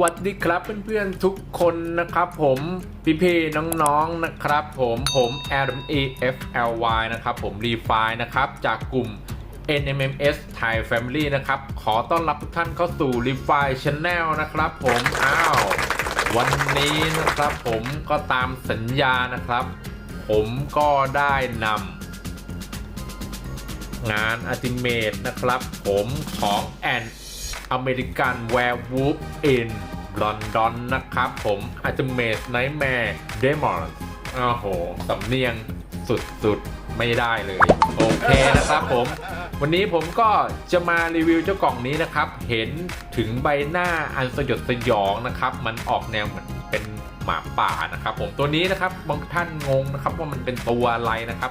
วัสดีครับเพื่อนๆทุกคนนะครับผมพี่เพน้องๆนะครับผมผม l e f l y นะครับผมรีไฟนะครับจากกลุ่ม NMMS Thai Family นะครับ ขอต้อนรับทุกท่านเข้าสู่ r e f i Channel นะครับผมอ้าววันนี้นะครับผมก็ตามสัญญานะครับ ผมก็ได้นำงานอัติเมตนะครับ ผมของแอเมริกันแวร์วูฟอินลอนดอนนะครับผมอัติเมตไนท์แมร์เดมอนโอ้โห สำเนียงสุดๆ ไม่ได้เลย โอเคนะครับผม วันนี้ผมก็จะมารีวิวเจ้ากล่องนี้นะครับ เห็นถึงใบหน้าอันสยดสยองนะครับ มันออกแนวเหมือนเป็นหมาป่านะครับผมตัวนี้นะครับบางท่านงงนะครับว่ามันเป็นตัวอะไรนะครับ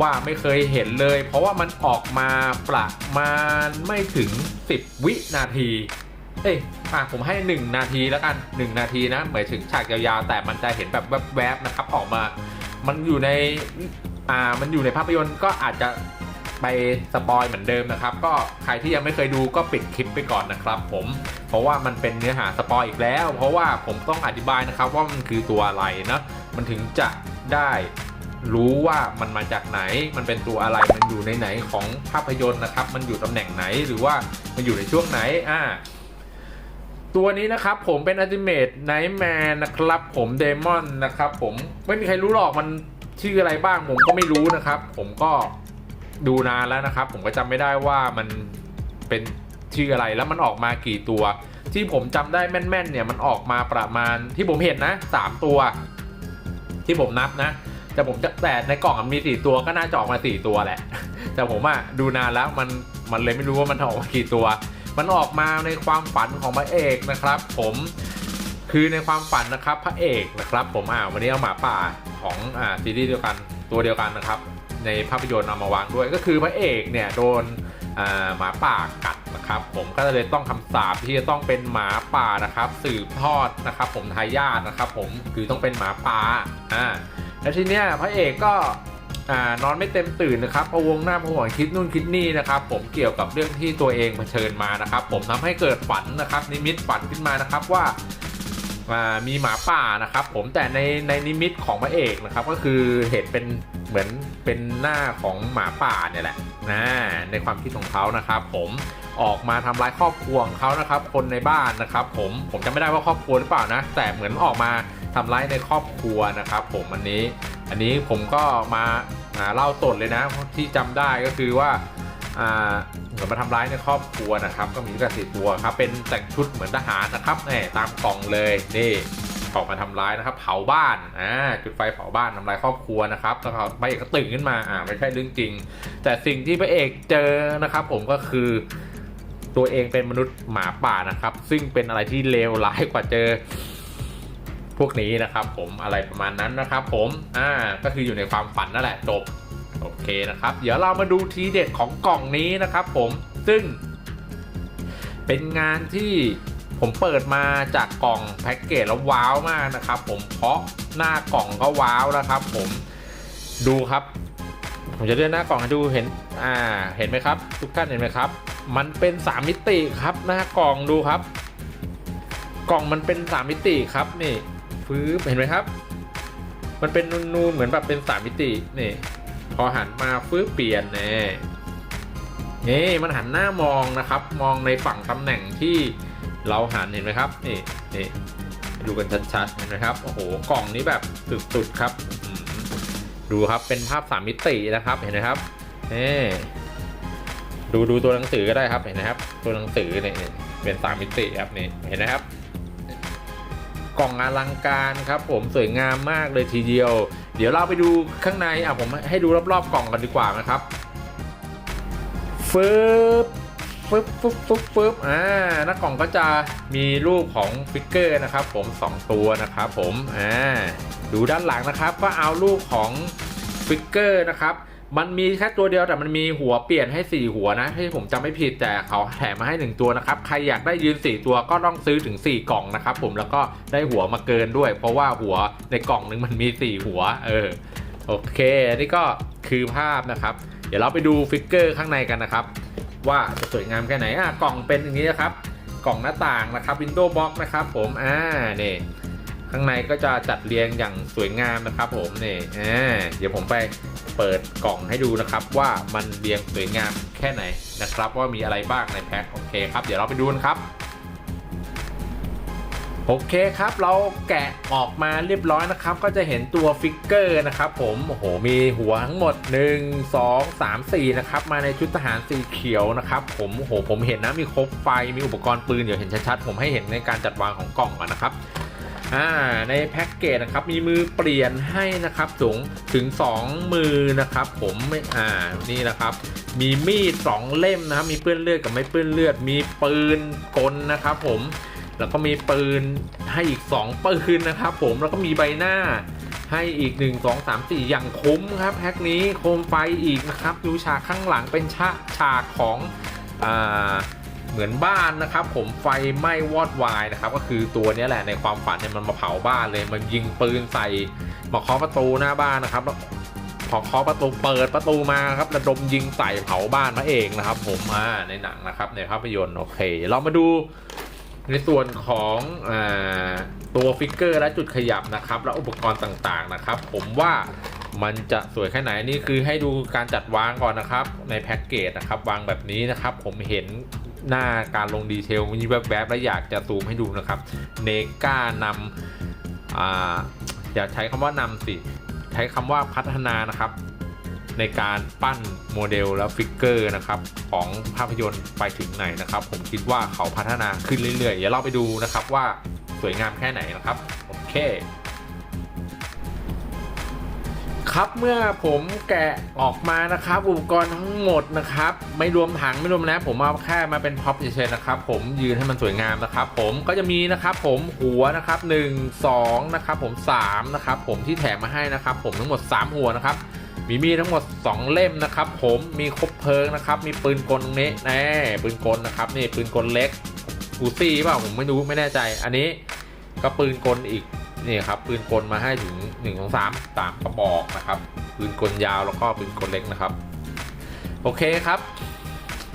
ว่าไม่เคยเห็นเลย เพราะว่ามันออกมาประมาณไม่ถึง 10 วินาที เอ้ยอะผมให้ 1 นาทีแล้วกัน 1 นาทีนะหมายถึงฉากยาวๆ แต่มันจะเห็นแบบแวบๆนะครับออกมา มันอยู่ในอ่ามันอยู่ในภาพยนตร์ก็อาจจะไปสปอยเหมือนเดิมนะครับ ก็ใครที่ยังไม่เคยดูก็ปิดคลิปไปก่อนนะครับผมเพราะว่ามันเป็นเนื้อหาสปอยอีกแล้ว เพราะว่าผมต้องอธิบายนะครับว่ามันคือตัวอะไรนะมันถึงจะได้ รู้ว่ามันมาจากไหน มันเป็นตัวอะไร มันอยู่ในไหนของภาพยนตร์นะครับ มันอยู่ตำแหน่งไหนหรือว่ามันอยู่ในช่วงไหน อ่า ตัวนี้นะครับผมเป็น Ultimate Nightmare นะครับ ผมเดมอนนะครับ ผมไม่มีใครรู้หรอกมันชื่ออะไรบ้างผมก็ไม่รู้นะครับ ผมก็ดูนานแล้วนะครับ ผมก็จำไม่ได้ว่ามันเป็นชื่ออะไรแล้วมันออกมากี่ตัว ที่ผมจำได้แม่นๆเนี่ยมันออกมาประมาณที่ผมเห็นนะสามตัว ที่ผมนับนะ แต่ผมจะแต่ในกล่องมันมีสี่ตัวก็น่าจะออกมาสี่ตัวแหละ แต่ผมอะดูนานแล้วมันมันเลยไม่รู้ว่ามันออกมากี่ตัว มันออกมาในความฝันของพระเอกนะครับ ผมคือในความฝันนะครับพระเอกนะครับ ผมอ่าวันนี้เอาหมาป่าของอ่าซีรีส์เดียวกันตัวเดียวกันนะครับ ในภาพยนตร์เอามาวางด้วยก็คือพระเอกเนี่ยโดนอ่าหมาป่ากัดนะครับ ผมก็เลยต้องคำสาปที่จะต้องเป็นหมาป่านะครับ สืบทอดนะครับ ผมทายาทนะครับ ผมคือต้องเป็นหมาป่าอ่า แล้วทีเนี้ยพระเอกก็นอนไม่เต็มตื่นนะครับพะวงหน้าพะวงคิดนู่นคิดนี่นะครับ ผมเกี่ยวกับเรื่องที่ตัวเองเผชิญมานะครับ ผมทำให้เกิดฝันนะครับ นิมิตฝันขึ้นมานะครับว่ามีหมาป่านะครับ ผมแต่ในในนิมิตของพระเอกนะครับ ก็คือเห็นเป็นเหมือนเป็นหน้าของหมาป่าเนี่ยแหละนะในความคิดของเขานะครับ ผมออกมาทำร้ายครอบครัวของเขานะครับ คนในบ้านนะครับ ผมผมจำไม่ได้ว่าครอบครัวหรือเปล่านะ แต่เหมือนออกมาทำร้ายในครอบครัวนะครับ ผมอันนี้ อันนี้ผมก็มาเล่าสดเลยนะที่จำได้ก็คือว่าเหมือนมาทำร้ายในครอบครัวนะครับ ก็มีกันสี่ตัวครับ เป็นแต่งชุดเหมือนทหารนะครับนี่ตามกล่องเลยนี่ออกมาทำร้ายนะครับ เผาบ้านอ่าจุดไฟเผาบ้านทำร้ายครอบครัวนะครับแล้วเขาพระเอกก็ตื่นขึ้นมาอ่าไม่ใช่เรื่องจริง แต่สิ่งที่พระเอกเจอนะครับ ผมก็คือตัวเองเป็นมนุษย์หมาป่านะครับ ซึ่งเป็นอะไรที่เลวร้ายกว่าเจอ พวกนี้นะครับผมอะไรประมาณนั้นนะครับผมอ่าก็คืออยู่ในความฝันนั่นแหละจบโอเคนะครับ เดี๋ยวเรามาดูทีเด็ดของกล่องนี้นะครับ ผมซึ่ง เป็นงานที่ผมเปิดมาจากกล่องแพ็กเกจแล้วว้าวมากนะครับ ผมเพราะหน้ากล่องก็ว้าวนะครับ ผมดูครับ ผมจะเลื่อนหน้ากล่องให้ดูเห็นอ่าเห็นไหมครับ ทุกท่านเห็นไหมครับ มันเป็นสามมิติครับหน้ากล่องดูครับ กล่องมันเป็นสามมิติครับนี่ ฟื้บเห็นไหมครับ มันเป็นนูนๆเหมือนแบบเป็นสามมิตินี่พอหันมาฟื้บเปลี่ยนแน่นี่มันหันหน้ามองนะครับ มองในฝั่งตำแหน่งที่เราหันเห็นไหมครับนี่นี่ดูกันชัดๆเห็นไหมครับโอ้โหกล่องนี้แบบสุดๆครับดูครับเป็นภาพสามมิตินะครับเห็นไหมครับนี่ดูดูตัวหนังสือก็ได้ครับเห็นไหมครับ ตัวหนังสือเนี่ยเป็นสามมิติครับนี่เห็นไหมครับ กล่องอลังการครับผมสวยงามมากเลยทีเดียว เดี๋ยวเราไปดูข้างในอะผมให้ดูรอบๆกล่องกันดีกว่านะครับฟึบฟึบฟึบฟึบฟึบอ่าหน้ากล่องก็จะมีรูปของฟิกเกอร์นะครับผม2ตัวนะครับผมอ่าดูด้านหลังนะครับก็เอารูปของฟิกเกอร์นะครับ มันมีแค่ตัวเดียวแต่มันมีหัวเปลี่ยนให้ 4 หัวนะที่ผมจำไม่ผิดแต่เขาแถมมาให้ 1 ตัวนะครับ ใครอยากได้ยืน 4 ตัวก็ต้องซื้อถึง 4 กล่องนะครับผมแล้วก็ได้หัวมาเกินด้วย เพราะว่าหัวในกล่องหนึงมันมี 4 หัว เออโอเคนนี้ก็คือภาพนะครับ เดี๋ยวเราไปดูฟิกเกอร์ข้างในกันนะครับ ว่าจะสวยงามแค่ไหนอะกล่องเป็นอย่างนี้นะครับ กล่องหน้าต่างนะครับ Windows Box นะครับผมอ่านี่ ข้างในก็จะจัดเรียงอย่างสวยงามนะครับผมนี่เดี๋ยวผมไปเปิดกล่องให้ดูนะครับ ว่ามันเรียงสวยงามแค่ไหนนะครับ ว่ามีอะไรบ้างในแพ็คโอเคครับ เดี๋ยวเราไปดูกันครับโอเคครับ เราแกะออกมาเรียบร้อยนะครับ ก็จะเห็นตัวฟิกเกอร์นะครับผมโอ้โหมีหัวทั้งหมด 1 2 3 4นะครับมาในชุดทหารสีเขียวนะครับผมโอ้โหผมเห็นนะมีครบไฟมีอุปกรณ์ปืนเดี๋ยวเห็นชัดๆผมให้เห็นในการจัดวางของกล่องก่อนนะครับ อ่าในแพ็กเกจนะครับมีมือเปลี่ยนให้นะครับสูงถึง 2 มือนะครับผมอ่านี่นะครับ มีมีดสองเล่มนะครับมีเปื้อนเลือดกับไม่เปื้อนเลือด มีปืนกลนะครับผมแล้วก็มีปืนให้อีก 2 ปืนนะครับผมแล้วก็มีใบหน้าให้อีก 1 2 3 4 อย่างคุ้มครับแพ็กนี้โคมไฟอีกนะครับ ดูฉากข้างหลังเป็นฉากฉากของอ่า เหมือนบ้านนะครับ ผมไฟไหม้วอดวายนะครับ ก็คือตัวนี้แหละในความฝันเนี่ยมันมาเผาบ้านเลย มันยิงปืนใส่มาเคาะประตูหน้าบ้านนะครับแล้วพอเคาะประตูเปิดประตูมาครับระดมยิงใส่เผาบ้านมาเองนะครับ ผมอ่าในหนังนะครับ ในภาพยนตร์โอเค เรามาดูในส่วนของอตัวฟิกเกอร์และจุดขยับนะครับ และอุปกรณ์ต่างๆนะครับ ผมว่า มันจะสวยแค่ไหนนี่คือให้ดูการจัดวางก่อนนะครับ ในแพ็กเกจนะครับ วางแบบนี้นะครับ ผมเห็นหน้าการลงดีเทลมีแวบๆและอยากจะซูมให้ดูนะครับเนก้านำอ่าอย่าใช้คำว่านำสิใช้คำว่าพัฒนานะครับ ในการปั้นโมเดลและฟิกเกอร์นะครับ ของภาพยนตร์ไปถึงไหนนะครับ ผมคิดว่าเขาพัฒนาขึ้นเรื่อยๆเดี๋ยวเราไปดูนะครับว่าสวยงามแค่ไหนนะครับโอเค ครับเมื่อผมแกะออกมานะครับ อุปกรณ์ทั้งหมดนะครับ ไม่รวมถังไม่รวมนะผมเอาแค่มาเป็นพ็อปเฉยๆนะครับผมยืนให้มันสวยงามนะครับ ผมก็จะมีนะครับ ผมหัวนะครับ 1 2นะครับผม3นะครับผมที่แถมมาให้นะครับ ผมทั้งหมด 3 หัวนะครับ มีมีทั้งหมด 2 เล่มนะครับ ผมมีคบเพลิงนะครับ มีปืนกลตรงนี้แน่ปืนกลนะครับนี่ปืนกลเล็กอูซี่เปล่าผมไม่รู้ไม่แน่ใจ อันนี้ก็ปืนกลอีก นี่ครับปืนกลมาให้ถึง1 2 3 3กระบอกนะครับปืนกลยาวแล้วก็ปืนกลเล็กนะครับ โอเคครับ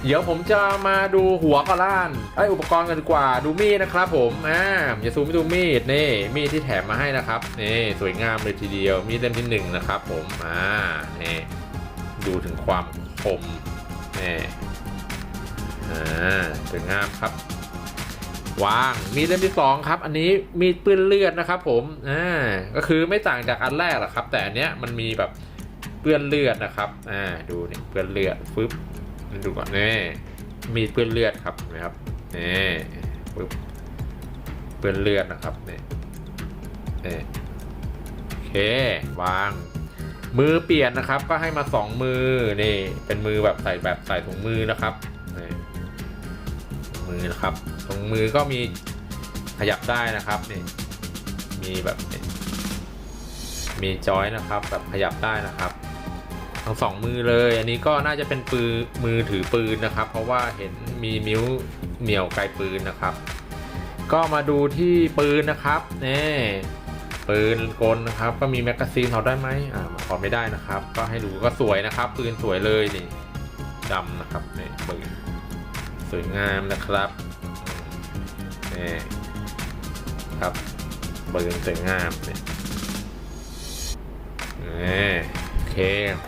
เดี๋ยวผมจะมาดูหัวกระล่านไออุปกรณ์กันดีกว่าดูมีดนะครับ ผมอ่าอย่าซูมไปดูมีดนี่มีดที่แถมมาให้นะครับนี่สวยงามเลยทีเดียวมีดเล่มที่หนึ่งนะครับ ผมอ่านี่ดูถึงความคมนี่อ่าสวยงามครับ วางมีดเล่มที่สองครับ อันนี้มีดปื้นเลือดนะครับ ผมอ่าก็คือไม่ต่างจากอันแรกหรอกครับ แต่อันเนี้ยมันมีแบบเปื้อนเลือดนะครับอ่าดูนี่เปื้อนเลือดฟึบดูก่อนนี่มีเปื้อนเลือดครับนะครับนี่ปึ๊บเปื้อนเลือดนะครับนี่นี่โอเควางมือเปลี่ยนนะครับ ก็ให้มาสองมือนี่เป็นมือแบบใส่แบบใส่ถุงมือนะครับนี่ มือนะครับถุงมือก็มีขยับได้นะครับนี่มีแบบมีจอยนะครับแบบขยับได้นะครับทั้งสองมือเลย อันนี้ก็น่าจะเป็นปืนมือถือปืนนะครับ เพราะว่าเห็นมีมิ้วเหมี่ยวไกลปืนนะครับ ก็มาดูที่ปืนนะครับนี่ปืนกลนะครับ ก็มีแมกกาซีนเขาได้ไหมอ่าขอไม่ได้นะครับ ก็ให้ดูก็สวยนะครับ ปืนสวยเลยนี่ดำนะครับนี่ปืน สวยงามนะครับนี่ครับปืนสวยงามนี่นี่โอเค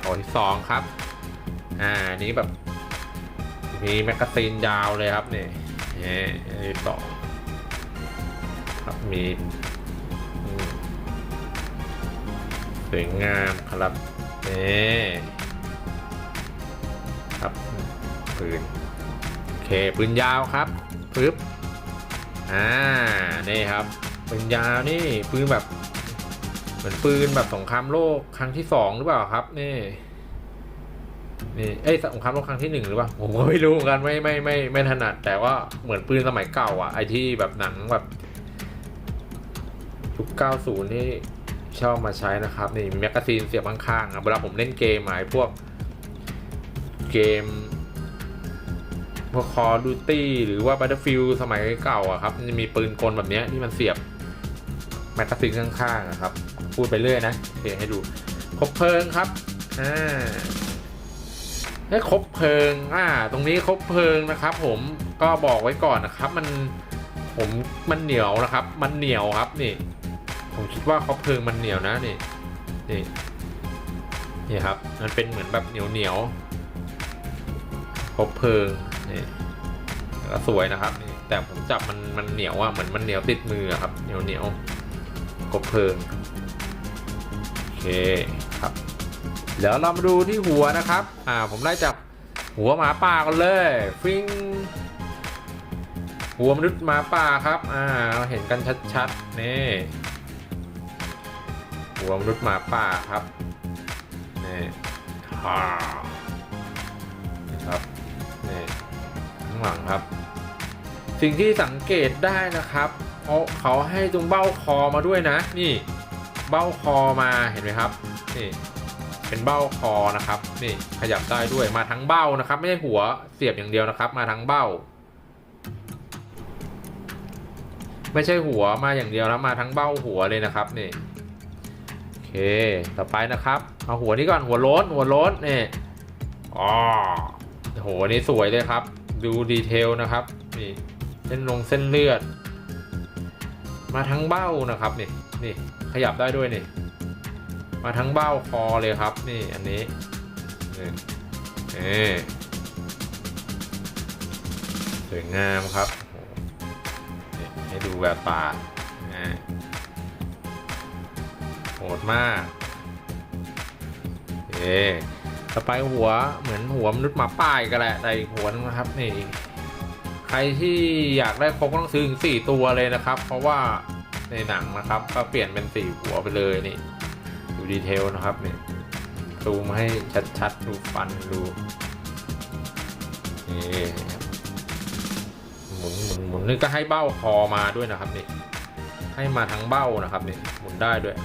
ตัวที่สองครับ อ่านี้แบบ มีแมกกาซีนยาวเลยครับนี่นี่อันที่สองครับมีสวยงามครับนี่ครับปืน ปืนยาวครับปึ๊บอ่านี่ครับปืนยาวนี่ปืนแบบเหมือนปืนแบบสงครามโลกครั้งที่สองหรือเปล่าครับนี่นี่เอ้ยสงครามโลกครั้งที่หนึ่งหรือเปล่าผมก็ไม่รู้เหมือนกันไม่ไม่ไม่ไม่ถนัด แต่ว่าเหมือนปืนสมัยเก่าอะไอที่แบบหนังแบบยุค90นี่ชอบมาใช้นะครับ นี่มีแมกกาซีนเสียบข้างๆอะเวลาผมเล่นเกมอะไอ้พวกเกม พวก Call of Duty หรือว่า Battlefield สมัยเก่าอะครับจะมีปืนกลแบบนี้ที่มันเสียบแมกกาซีนข้างๆอะครับ พูดไปเรื่อยนะโอเคให้ดูครบเพลิงครับอ่าให้ครบเพลิงอ่าตรงนี้ครบเพลิงนะครับ ผมก็บอกไว้ก่อนนะครับ มันผมมันเหนียวนะครับ มันเหนียวครับนี่ ผมคิดว่าครบเพลิงมันเหนียวนะนี่นี่นี่ครับ มันเป็นเหมือนแบบเหนียวเหนียวครบเพลิง ก็สวยนะครับนี่แต่ผมจับมันมันเหนียวอะเหมือนมันเหนียวติดมือครับ เหนียวเหนียวครบเพลิงโอเคครับ เดี๋ยวเรามาดูที่หัวนะครับ อ่าผมไล่จากหัวหมาป่ากันเลยฟิงหัวมนุษย์หมาป่าครับ อ่าเราเห็นกันชัดๆนี่หัวมนุษย์หมาป่าครับนี่ฮ่า หลังครับ สิ่งที่สังเกตได้นะครับเขาเขาให้ตรงเบ้าคอมาด้วยนะ นี่เบ้าคอมาเห็นไหมครับนี่เป็นเบ้าคอนะครับนี่ขยับได้ด้วยมาทั้งเบ้านะครับ ไม่ใช่หัวเสียบอย่างเดียวนะครับ มาทั้งเบ้า ไม่ใช่หัวมาอย่างเดียวแล้วมาทั้งเบ้าหัวเลยนะครับนี่โอเคต่อไปนะครับเอาหัวนี้ก่อนหัวโล้นหัวโล้นนี่อ๋อโหนนี้สวยเลยครับ ดูดีเทลนะครับนี่เส้นลงเส้นเลือด มาทั้งเบ้านะครับนี่นี่ขยับได้ด้วยนี่มาทั้งเบ้าคอเลยครับนี่อันนี้นี่สวยงามครับให้ดูแววตาอ่าโหดมากเอ๊ ต่อไปหัวเหมือนหัวมนุษย์หมาป่ายกันแหละแต่อีกหัวนึงนะครับนี่ใครที่อยากได้ครบก็ต้องซื้อถึงสี่ตัวเลยนะครับ เพราะว่าในหนังนะครับ ก็เปลี่ยนเป็นสี่หัวไปเลยนี่ดูดีเทลนะครับนี่ซูมให้ชัดๆดูฟันดูนี่หมุนหมุนหมุนนี่ก็ให้เบ้าคอมาด้วยนะครับนี่ให้มาทั้งเบ้านะครับนี่หมุนได้ด้วย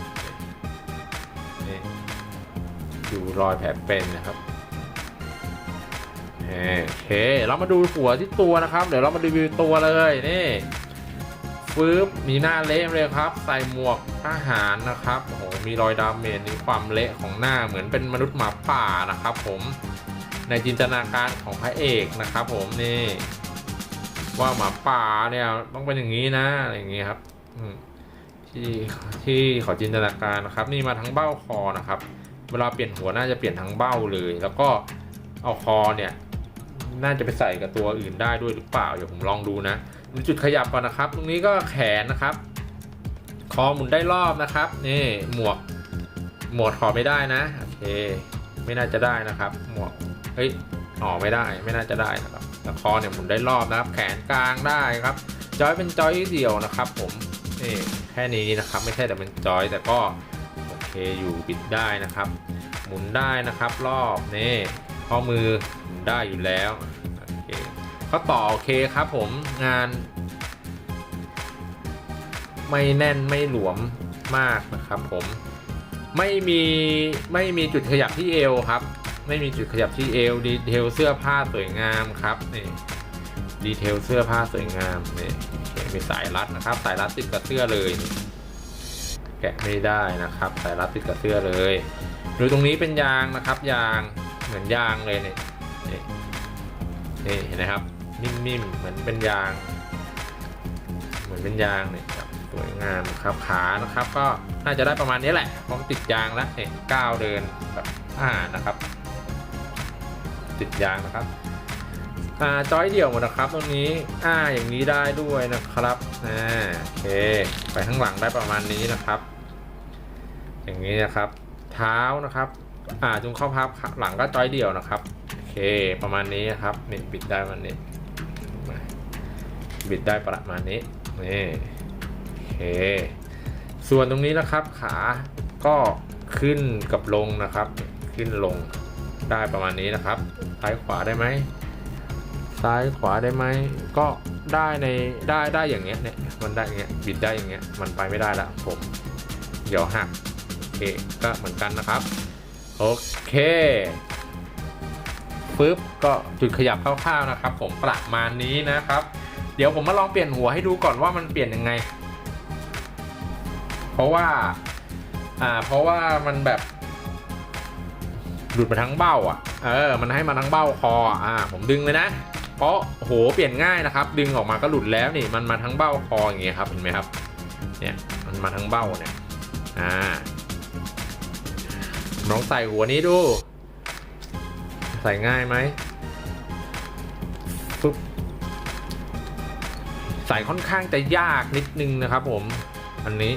ดูรอยแผลเป็นนะครับโอเค เรามาดูหัวที่ตัวนะครับ เดี๋ยวเรามารีวิวตัวเลยนี่ฟืบมีหน้าเละเลยครับ ใส่หมวกทหารนะครับโอ้โหมีรอยดาเมจมีความเละของหน้าเหมือนเป็นมนุษย์หมาป่านะครับ ผมในจินตนาการของพระเอกนะครับ ผมนี่ว่าหมาป่าเนี่ยต้องเป็นอย่างนี้นะอะไรอย่างนี้ครับที่ที่ขอจินตนาการนะครับ นี่มาทั้งเบ้าคอนะครับ เวลาเปลี่ยนหัวน่าจะเปลี่ยนทั้งเบ้าเลย แล้วก็เอาคอเนี่ย น่าจะไปใส่กับตัวอื่นได้ด้วยหรือเปล่าเดี๋ยวผมลองดูนะดูจุดขยับก่อนนะครับ ตรงนี้ก็แขนนะครับ คอหมุนได้รอบนะครับนี่หมวกหมวกถอดไม่ได้นะโอเคไม่น่าจะได้นะครับ หมวกเฮ้ยออไม่ได้ไม่น่าจะได้นะครับแต่คอเนี่ยหมุนได้รอบนะครับ แขนกลางได้ครับจอยเป็นจอยเดี่ยวนะครับ ผมนี่แค่นี้นะครับ ไม่ใช่แต่เป็นจอยแต่ก็ เคอยู่ปิดได้นะครับ หมุนได้นะครับ รอบนี่ข้อมือหมุนได้อยู่แล้วโอเคก็ต่อโอเคครับผมงาน ไม่แน่นไม่หลวมมากนะครับผมไม่มีไม่มีจุดขยับที่เอวครับ ไม่มีจุดขยับที่เอวดีเทลเสื้อผ้าสวยงามครับนี่ดีเทลเสื้อผ้าสวยงามนี่มีสายรัดนะครับ สายรัดติดกับเสื้อเลยนี่ แกะไม่ได้นะครับสายรัดติดกับเสื้อเลยดูตรงนี้เป็นยางนะครับ ยางเหมือนยางเลยเนี่นี่นี่เห็นไหมครับ นิ่มๆเหมือนเป็นยาง เหมือนเป็นยางเนี่ยครับสวยงามครับขานะครับ ก็น่าจะได้ประมาณนี้แหละเพราะมันติดยางแล้วเนี่ยก้าวเดินแบบอ่านะครับ ติดยางนะครับ อ่าจอยเดี่ยวหมดนะครับตรงนี้อ่าอย่างนี้ได้ด้วยนะครับอ่าโอเคไปข้างหลังได้ประมาณนี้นะครับ อย่างนี้นะครับ เท้านะครับอ่าจุงเข้าพับหลังก็จอยเดี่ยวนะครับโอเคประมาณนี้นะครับนี่บิดได้ประมาณนี้บิดได้ประมาณนี้นี่โอเคส่วนตรงนี้นะครับขาก็ขึ้นกับลงนะครับ ขึ้นลงได้ประมาณนี้นะครับซ้ายขวาได้ไหม ซ้ายขวาได้ไหมก็ได้ในได้ได้อย่างเงี้ยเนี่ยมันได้อย่างเงี้ยบิดได้อย่างเงี้ยมันไปไม่ได้ละผมเดี๋ยวหักโอเคก็เหมือนกันนะครับโอเคปึ๊บก็จุดขยับคร่าวๆนะครับ ผมประมาณนี้นะครับ เดี๋ยวผมมาลองเปลี่ยนหัวให้ดูก่อนว่ามันเปลี่ยนยังไง เพราะว่าอ่าเพราะว่ามันแบบหลุดมาทั้งเบ้าอะ เออ มันให้มาทั้งเบ้าคอ อ่า ผมดึงเลยนะ เพราะโหเปลี่ยนง่ายนะครับ ดึงออกมาก็หลุดแล้วนี่มันมาทั้งเบ้าคออย่างเงี้ยครับเห็นไหมครับเนี่ยมันมาทั้งเบ้าเนี่ยอ่าลองใส่หัวนี้ดู ใส่ง่ายไหมปึ๊บใส่ค่อนข้างจะยากนิดนึงนะครับผม อันนี้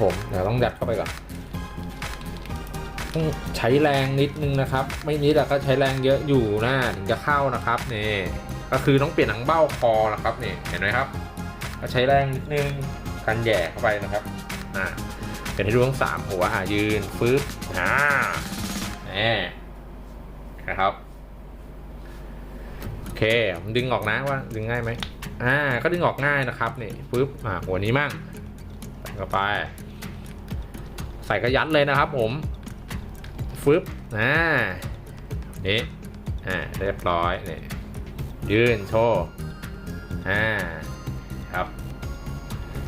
ผมเดี๋ยวต้องยัดเข้าไปก่อน ต้องใช้แรงนิดนึงนะครับ ไม่นิดแต่ก็ใช้แรงเยอะอยู่นะถึงจะเข้านะครับนี่ก็คือต้องเปลี่ยนหนังเบ้าคอนะครับนี่เห็นไหมครับ ก็ใช้แรงนิดนึงกันแหย่เข้าไปนะครับอ่าเป็นให้ดูทั้งสามหัวอ่ายืนฟึบอ่าแน่นะครับโอเคผมดึงออกนะว่าดึงง่ายไหมอ่าก็ดึงออกง่ายนะครับนี่ฟึบอ่าหัวนี้มั่งใส่เข้าไป ใส่ก็ยัดเลยนะครับผม ฟึบอ่านี่อ่าเรียบร้อยนี่ยืนโชว์อ่าครับ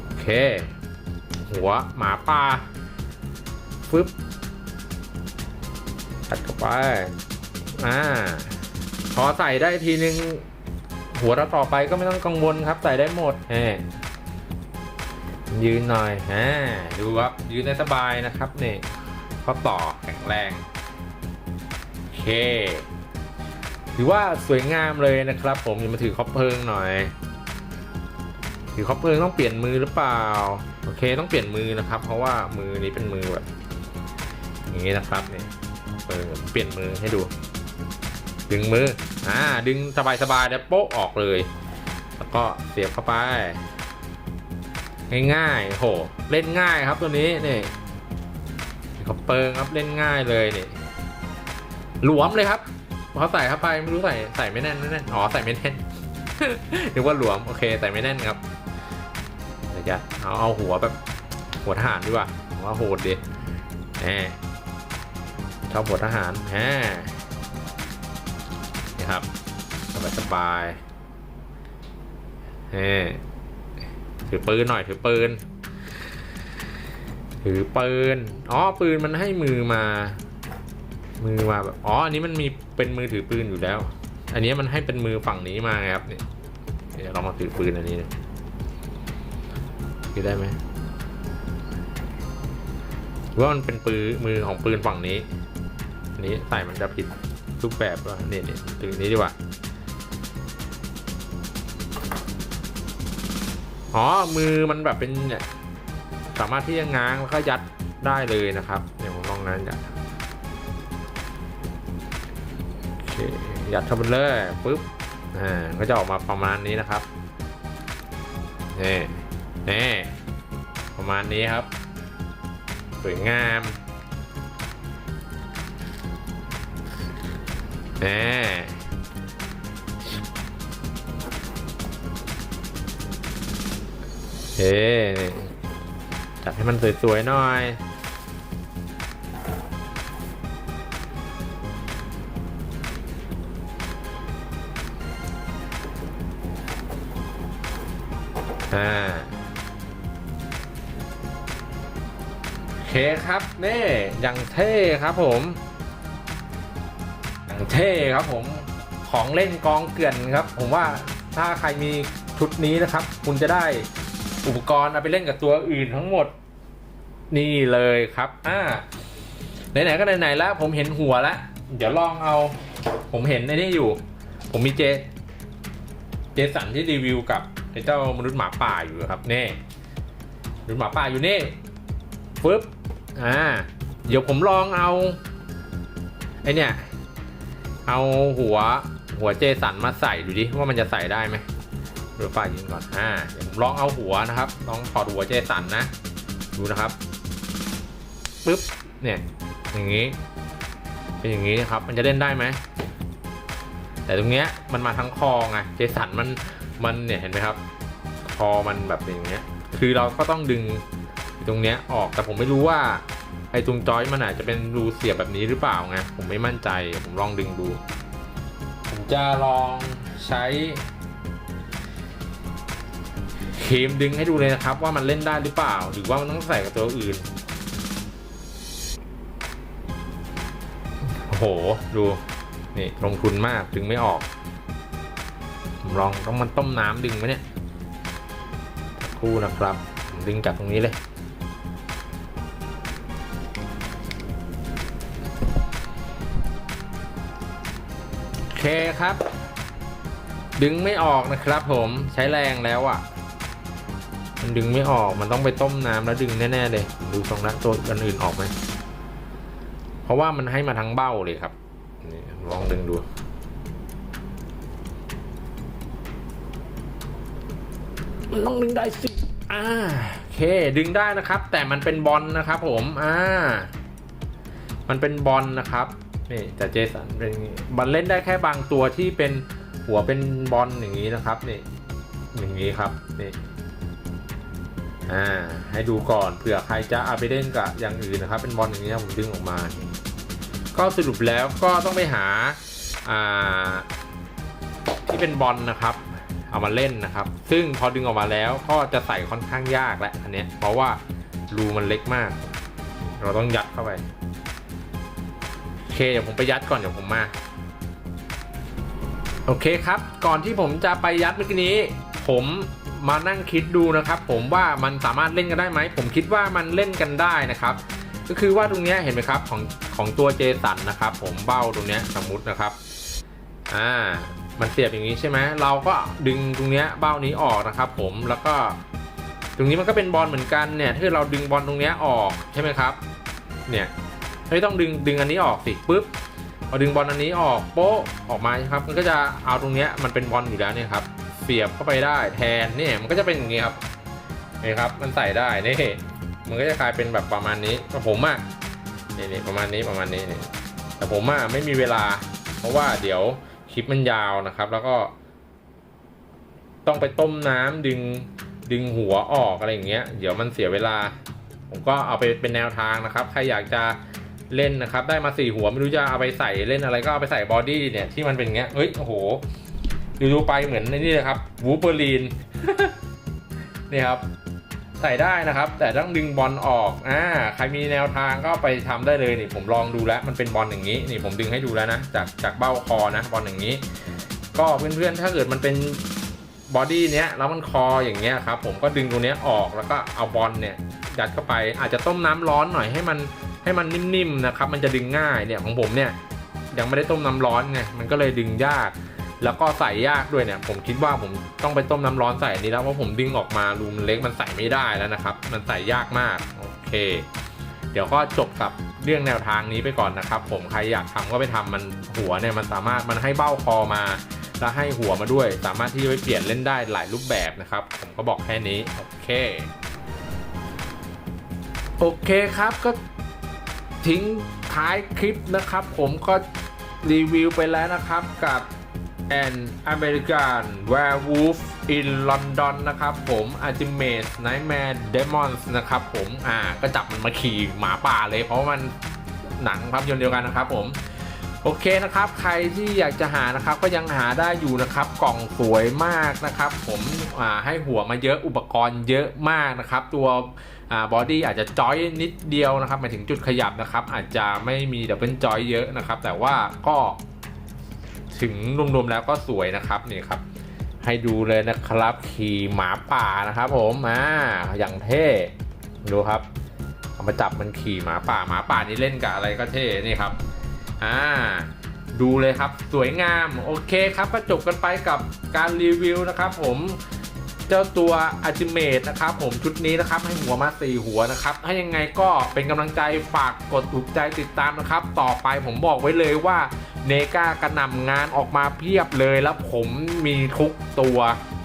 โอเค หัวหมาป่าฟึบตัดเข้าไปอ่าพอใส่ได้ทีนึง หัวเราต่อไปก็ไม่ต้องกังวลครับใส่ได้หมดเอ่ยืนหน่อยอ่ดูครับยืนได้สบายนะครับนี่ข้อต่อ แข็งแรงโอเคถือว่าสวยงามเลยนะครับ ผมอย่ามาถือคอปเพลิงหน่อย ถือคอปเพลิงต้องเปลี่ยนมือหรือเปล่าโอเคต้องเปลี่ยนมือนะครับ เพราะว่ามือนี้เป็นมือแบบอย่างนี้นะครับเนี่ยเออเปลี่ยนมือให้ดู ดึงมืออ่าดึงสบายๆแล้วโป๊ะออกเลย แล้วก็เสียบเข้าไป ง่ายๆโหเล่นง่ายครับตัวนี้นี่ เขาเปิงครับเล่นง่ายเลยนี่หลวมเลยครับพอใส่เข้าไปไม่รู้ใส่ใส่ไม่แน่นไม่แน่นอ๋อใส่ไม่แน่นนึกว่าหลวมโอเคใส่ไม่แน่นครับเดี๋ยวจะเอาเอาหัวแบบหัวทหารดีกว่าผมว่าโหดดีแหมชอบหัวทหารแหมนี่ครับสบายสบายแหมถือปืนหน่อยถือปืน ถือปืน อ๋อ ปืนมันให้มือมา มือมาแบบ อ๋อ อันนี้มันมีเป็นมือถือปืนอยู่แล้ว อันนี้มันให้เป็นมือฝั่งนี้มาไงครับเนี่ยเดี๋ยวเรามาถือปืนอันนี้นะถือได้ไหมหรือว่ามันเป็นปืนมือของปืนฝั่งนี้ อันนี้ใส่มันจะผิดรูปแบบว่านี่ยเนี่ยถือนี้ดีกว่า อ๋อ มือมันแบบเป็นเนี่ย สามารถที่จะง้างแล้วก็ยัดได้เลยนะครับเดี๋ยวผมลองนั้นยัดโอเคยัดเข้าไปเลยปุ๊บอ่าก็จะออกมาประมาณนี้นะครับนี่นี่ประมาณนี้ครับสวยงามนี่เฮ้ จัดให้มันสวยๆหน่อย อ่าโอเคครับนี่อย่างเท่ครับผมอย่างเท่ครับผมของเล่นกองเกลื่อนครับ ผมว่าถ้าใครมีชุดนี้นะครับ คุณจะได้ อุปกรณ์เอาไปเล่นกับตัวอื่นทั้งหมด นี่เลยครับอ่าไหนๆก็ไหนๆแล้ว ผมเห็นหัวแล้วเดี๋ยวลองเอา ผมเห็นในนี้อยู่ ผมมีเจ เจสันที่รีวิวกับไอ้เจ้ามนุษย์หมาป่าอยู่ครับนี่มนุษย์หมาป่าอยู่นี่ฟึบอ่าเดี๋ยวผมลองเอาไอเนี่ย เอาหัวหัวเจสันมาใส่ดูดิว่ามันจะใส่ได้ไหม หรือป่ายิงก่อนอ่าเดี๋ยวผมลองเอาหัวนะครับลองถอดหัวเจสันนะ ดูนะครับปึ๊บเนี่ยอย่างนี้ เป็นอย่างนี้นะครับ มันจะเล่นได้ไหมแต่ตรงเนี้ยมันมาทั้งคอไงเจสันมันมันเนี่ยเห็นไหมครับ คอมันแบบเป็นอย่างเงี้ย คือเราก็ต้องดึงตรงเนี้ยออกแต่ผมไม่รู้ว่าไอ้ตรงจอยมันอาจจะเป็นรูเสียบแบบนี้หรือเปล่าไงผมไม่มั่นใจผมลองดึงดู ผมจะลองใช้ คมดึงให้ดูเลยนะครับ ว่ามันเล่นได้หรือเปล่า หรือว่ามันต้องใส่กับตัวอื่น โอ้โห ดู นี่ลงทุนมากดึงไม่ออกผมลองต้องมันต้มน้ำดึงไหมเนี่ยคู่นะครับผมดึงจากตรงนี้เลยโอเคครับ ดึงไม่ออกนะครับผมใช้แรงแล้วอะ่ะ มันดึงไม่ออกมันต้องไปต้มน้ำแล้วดึงแน่ๆเลย ดูตรงนั้นตัวอื่นๆออกไหมเพราะว่ามันให้มาทั้งเบ้าเลยครับนี่ลองดึงดูมันต้องดึงได้สิอ่าโอเคดึงได้นะครับ แต่มันเป็นบอลนะครับผมอ่ามันเป็นบอลนะครับนี่แต่เจสันเป็นอย่างงี้บอลเล่นได้แค่บางตัวที่เป็นหัวเป็นบอลอย่างนี้นะครับนี่อย่างนี้ครับนี่ อ่าให้ดูก่อนเผื่อใครจะเอาไปเล่นกับอย่างอื่นนะครับเป็นบอลอย่างนี้ผมดึงออกมา ก็สรุปแล้วก็ต้องไปหาอ่าที่เป็นบอลนะครับ เอามาเล่นนะครับ ซึ่งพอดึงออกมาแล้วก็จะใส่ค่อนข้างยากและอันเนี้ยเพราะว่ารูมันเล็กมาก เราต้องยัดเข้าไปโอเคเดี๋ยวผมไปยัดก่อนเดี๋ยวผมมาโอเคครับ ก่อนที่ผมจะไปยัดเมื่อกี้นี้ ผม มานั่งคิดดูนะครับผมว่ามันสามารถเล่นกันได้ไหม ผมคิดว่ามันเล่นกันได้นะครับ ก็คือว่าตรงนี้เห็นไหมครับของของตัวเจสันนะครับ ผมเบ้าตรงนี้สมมุตินะครับอ่ามันเสียบอย่างนี้ใช่ไหมเราก็ดึงตรงนี้เบ้านี้ออกนะครับ ผมแล้วก็ ตรงนี้มันก็เป็นบอลเหมือนกันเนี่ยถ้าเราดึงบอลตรงนี้ออกใช่ไหมครับ เนี่ยไม่ต้องดึงดึงอันนี้ออกสิปุ๊บพอดึงบอลอันนี้ออกโป๊ะออกมาครับ มันก็จะเอาตรงเนี้ยมันเป็นบอลอยู่แล้วเนี่ยครับ เสียบเข้าไปได้แทนนี่มันก็จะเป็นอย่างนี้ครับนี่ครับมันใส่ได้นี่มันก็จะกลายเป็นแบบประมาณนี้ก็ผมอะนี่นี่ประมาณนี้ประมาณนี้นี่แต่ผมอะไม่มีเวลา เพราะว่าเดี๋ยวคลิปมันยาวนะครับ แล้วก็ ต้องไปต้มน้ำดึงดึงหัวออกอะไรอย่างเงี้ย เดี๋ยวมันเสียเวลา ผมก็เอาไปเป็นแนวทางนะครับ ใครอยากจะเล่นนะครับ ได้มาสี่หัวไม่รู้จะเอาไปใส่เล่นอะไรก็เอาไปใส่บอดี้เนี่ยที่มันเป็นเงี้ยเฮ้ยโอ้โห ดูดูไปเหมือนในนี่เลยครับวูเปอร์ลีนนี่ครับใส่ได้นะครับ แต่ต้องดึงบอลออกอ่าใครมีแนวทางก็ไปทำได้เลยนี่ผมลองดูแล้วมันเป็นบอลอย่างนี้นี่ผมดึงให้ดูแล้วนะจากจากเบ้าคอนะบอลอย่างนี้ ก็เพื่อนๆถ้าเกิดมันเป็นบอดี้เนี้ยแล้วมันคออย่างเงี้ยครับผมก็ดึงตรงเนี้ยออกแล้วก็เอาบอลเนี่ยยัดเข้าไปอาจจะต้มน้ำร้อนหน่อยให้มันให้มันนิ่มๆนะครับมันจะดึงง่ายเนี่ยของผมเนี่ยยังไม่ได้ต้มน้ำร้อนไงมันก็เลยดึงยาก แล้วก็ใส่ยากด้วยเนี่ยผมคิดว่าผมต้องไปต้มน้ำร้อนใส่นี้แล้วเพราะผมดึงออกมารูมันเล็กมันใส่ไม่ได้แล้วนะครับ มันใส่ยากมากโอเค เดี๋ยวก็จบกับเรื่องแนวทางนี้ไปก่อนนะครับ ผมใครอยากทำก็ไปทำมันหัวเนี่ยมันสามารถมันให้เบ้าคอมาแล้วให้หัวมาด้วย สามารถที่จะไปเปลี่ยนเล่นได้หลายรูปแบบนะครับ ผมก็บอกแค่นี้โอเคโอเคครับก็ทิ้งท้ายคลิปนะครับ ผมก็รีวิวไปแล้วนะครับกับ An American Werewolf in London นะครับผม Ultimate Nightmare Demons นะครับผมอ่าก็จับมันมาขี่หมาป่าเลยเพราะมันหนังภาพยนตร์เดียวกันนะครับผมโอเคนะครับใครที่อยากจะหานะครับก็ยังหาได้อยู่นะครับกล่องสวยมากนะครับ ผมอ่าให้หัวมาเยอะอุปกรณ์เยอะมากนะครับ ตัวอ่าบอดี้อาจจะจอยนิดเดียวนะครับหมายถึงจุดขยับนะครับ อาจจะไม่มีดับเบิลจอยเยอะนะครับ แต่ว่าก็ ถึงรวมๆแล้วก็สวยนะครับนี่ครับ ให้ดูเลยนะครับ ขี่หมาป่านะครับผมอ่าอย่างเท่ดูครับเอามาจับมันขี่หมาป่าหมาป่านี่เล่นกับอะไรก็เท่นี่ครับอ่าดูเลยครับสวยงามโอเคครับก็จบกันไปกับการรีวิวนะครับผม เจ้าตัว Ultimate นะครับผมชุดนี้นะครับให้หัวมาสี่หัวนะครับถ้ายังไงก็เป็นกำลังใจฝากกดถูกใจติดตามนะครับ ต่อไปผมบอกไว้เลยว่าเนกากระหน่ำงานออกมาเพียบเลยแล้วผมมีทุกตัว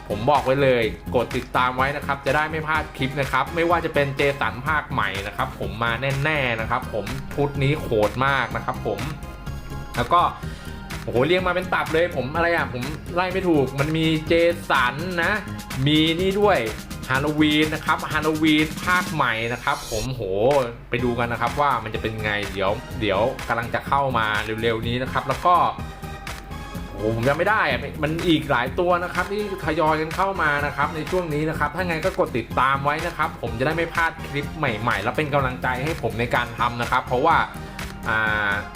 ผมบอกไว้เลย กดติดตามไว้นะครับ จะได้ไม่พลาดคลิปนะครับ ไม่ว่าจะเป็นเจสันภาคใหม่นะครับ ผมมาแน่ๆนะครับ ผมชุดนี้โหดมากนะครับ ผม แล้วก็ โอ้โหเรียงมาเป็นตับเลยผมอะไรอะผมไล่ไม่ถูกมันมีเจสันนะ มีนี่ด้วยฮาโลวีนนะครับฮาโลวีนภาคใหม่นะครับ ผมโหไปดูกันนะครับว่ามันจะเป็นไงเดี๋ยว เดี๋ยวกำลังจะเข้ามาเร็วๆนี้นะครับ แล้วก็โอ้โหผมจำไม่ได้อะมันอีกหลายตัวนะครับที่ทยอยกันเข้ามานะครับ ในช่วงนี้นะครับ ถ้าไงก็กดติดตามไว้นะครับ ผมจะได้ไม่พลาดคลิปใหม่ ๆ แล้วเป็นกำลังใจให้ผมในการทำนะครับ เพราะว่า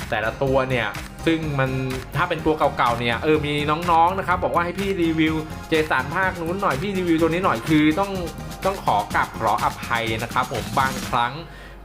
แต่ละตัวเนี่ยซึ่งมันถ้าเป็นตัวเก่าๆเนี่ยเออมีน้องๆนะครับบอกว่าให้พี่รีวิวเจสันภาคนู้นหน่อยพี่รีวิวตัวนี้หน่อยคือต้องต้องขอกลับขออภัยนะครับ ผมบางครั้ง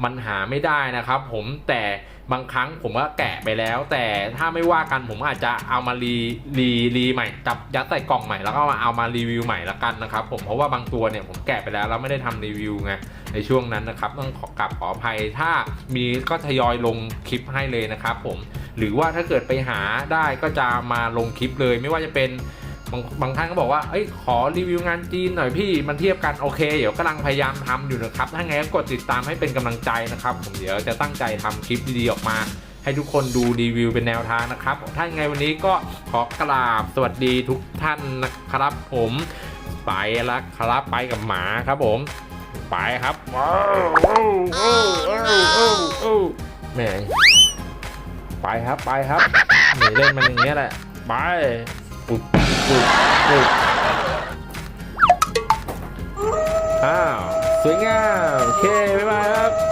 มันหาไม่ได้นะครับ ผมแต่ บางครั้งผมก็แกะไปแล้ว แต่ถ้าไม่ว่ากันผมอาจจะเอามารีรีรีใหม่จับยัดใส่กล่องใหม่แล้วก็มาเอามารีวิวใหม่ละกันนะครับผมเพราะว่าบางตัวเนี่ยผมแกะไปแล้วแล้วไม่ได้ทำรีวิวไงในช่วงนั้นนะครับต้องขอกลับขออภัยถ้ามีก็ทยอยลงคลิปให้เลยนะครับผมหรือว่าถ้าเกิดไปหาได้ก็จะมาลงคลิปเลยไม่ว่าจะเป็น บางบางท่านก็บอกว่าเอ้ยขอรีวิวงานจีนหน่อยพี่มันเทียบกันโอเค เดี๋ยวกำลังพยายามทำอยู่นะครับ ถ้าไงก็กดติดตามให้เป็นกำลังใจนะครับผมเดี๋ยวจะตั้งใจทำคลิปดีๆออกมาให้ทุกคนดูรีวิวเป็นแนวทางนะครับ ถ้าไงวันนี้ก็ขอกราบสวัสดีทุกท่านนะครับผมไปละครับไปกับหมาครับผม ไปครับว้าวว้าวว้าวว้าวว้าวว้าวแม่ไปครับไปครับหนีเล่นมันอย่างเงี้ยแหละ ไปปุ๊บ อ้าว สวยงาม โอเค บ๊ายบายครับ